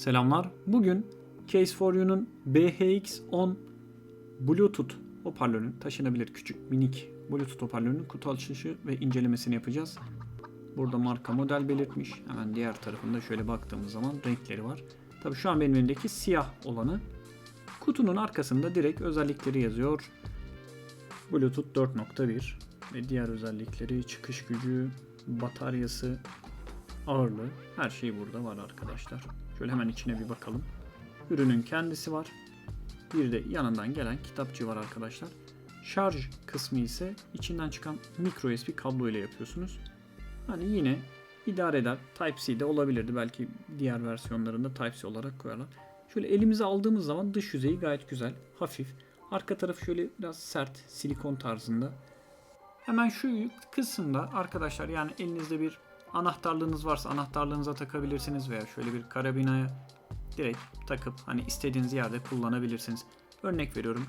Selamlar. Bugün Case for You'nun BHX10 Bluetooth hoparlörünün taşınabilir küçük minik Bluetooth hoparlörünün kutu açılışı ve incelemesini yapacağız. Burada marka model belirtmiş. Hemen diğer tarafında şöyle baktığımız zaman renkleri var. Tabii şu an benim elimdeki siyah olanı. Kutunun arkasında direkt özellikleri yazıyor. Bluetooth 4.1 ve diğer özellikleri çıkış gücü, bataryası, ağırlığı her şey burada var arkadaşlar. Şöyle hemen içine bir bakalım. Ürünün kendisi var. Bir de yanından gelen kitapçı var arkadaşlar. Şarj kısmı ise içinden çıkan micro USB kablo ile yapıyorsunuz. Hani yine idare eder. Type-C de olabilirdi. Belki diğer versiyonlarında Type-C olarak koyarlar. Şöyle elimize aldığımız zaman dış yüzeyi gayet güzel, hafif. Arka tarafı şöyle biraz sert, silikon tarzında. Hemen şu kısımda arkadaşlar yani elinizde bir anahtarlığınız varsa anahtarlığınıza takabilirsiniz veya şöyle bir karabinaya direkt takıp hani istediğiniz yerde kullanabilirsiniz. Örnek veriyorum.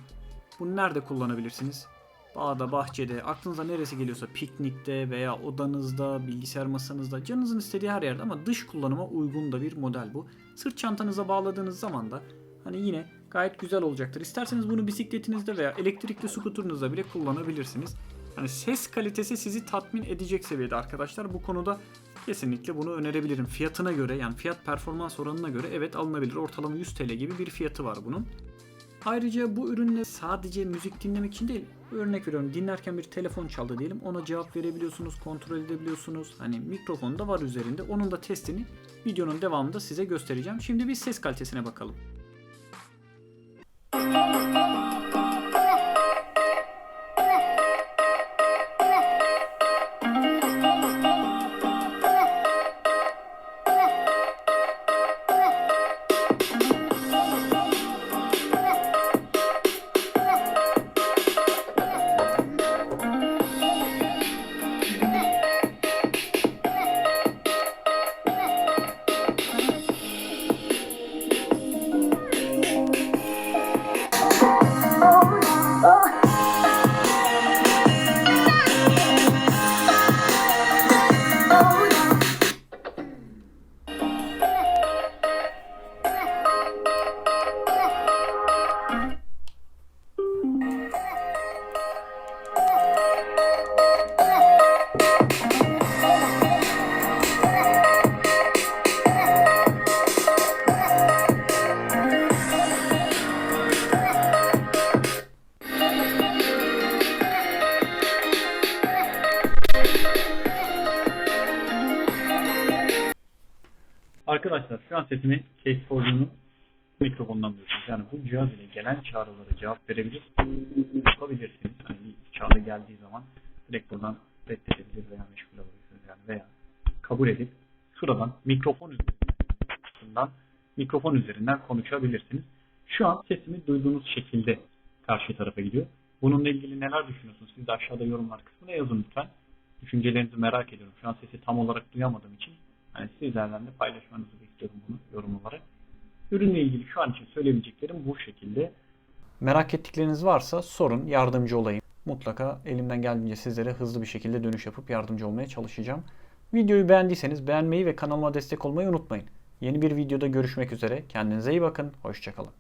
Bunu nerede kullanabilirsiniz? Bağda, bahçede, aklınıza neresi geliyorsa piknikte veya odanızda, bilgisayar masanızda, canınızın istediği her yerde ama dış kullanıma uygun da bir model bu. Sırt çantanıza bağladığınız zaman da hani yine gayet güzel olacaktır. İsterseniz bunu bisikletinizde veya elektrikli skuturunuzda bile kullanabilirsiniz. Hani ses kalitesi sizi tatmin edecek seviyede arkadaşlar. Bu konuda kesinlikle bunu önerebilirim. Fiyatına göre yani fiyat performans oranına göre evet alınabilir. Ortalama 100 TL gibi bir fiyatı var bunun. Ayrıca bu ürünle sadece müzik dinlemek için değil, örnek veriyorum dinlerken bir telefon çaldı diyelim ona cevap verebiliyorsunuz, kontrol edebiliyorsunuz. Hani mikrofon da var üzerinde. Onun da testini videonun devamında size göstereceğim. Şimdi bir ses kalitesine bakalım. Arkadaşlar şu an sesimi Case for You'nun mikrofonundan duyuyorsunuz. Yani bu cihaz ile gelen çağrılara cevap verebilir, yapabilirsiniz. Hani bir çağrı geldiği zaman direkt buradan reddedebilir veya meşgul olabilirsiniz yani veya kabul edip şuradan mikrofon üzerinden mikrofon üzerinden konuşabilirsiniz. Şu an sesimi duyduğunuz şekilde karşı tarafa gidiyor. Bununla ilgili neler düşünüyorsunuz? Siz de aşağıda yorumlar kısmına yazın lütfen. Düşüncelerinizi merak ediyorum. Şu an sesi tam olarak duyamadığım için hani sizlerden de paylaşmanızı bekliyorum bunu yorum olarak. Ürünle ilgili şu an için söyleyebileceklerim bu şekilde. Merak ettikleriniz varsa sorun, yardımcı olayım. Mutlaka elimden geldiğince sizlere hızlı bir şekilde dönüş yapıp yardımcı olmaya çalışacağım. Videoyu beğendiyseniz beğenmeyi ve kanalıma destek olmayı unutmayın. Yeni bir videoda görüşmek üzere. Kendinize iyi bakın. Hoşçakalın.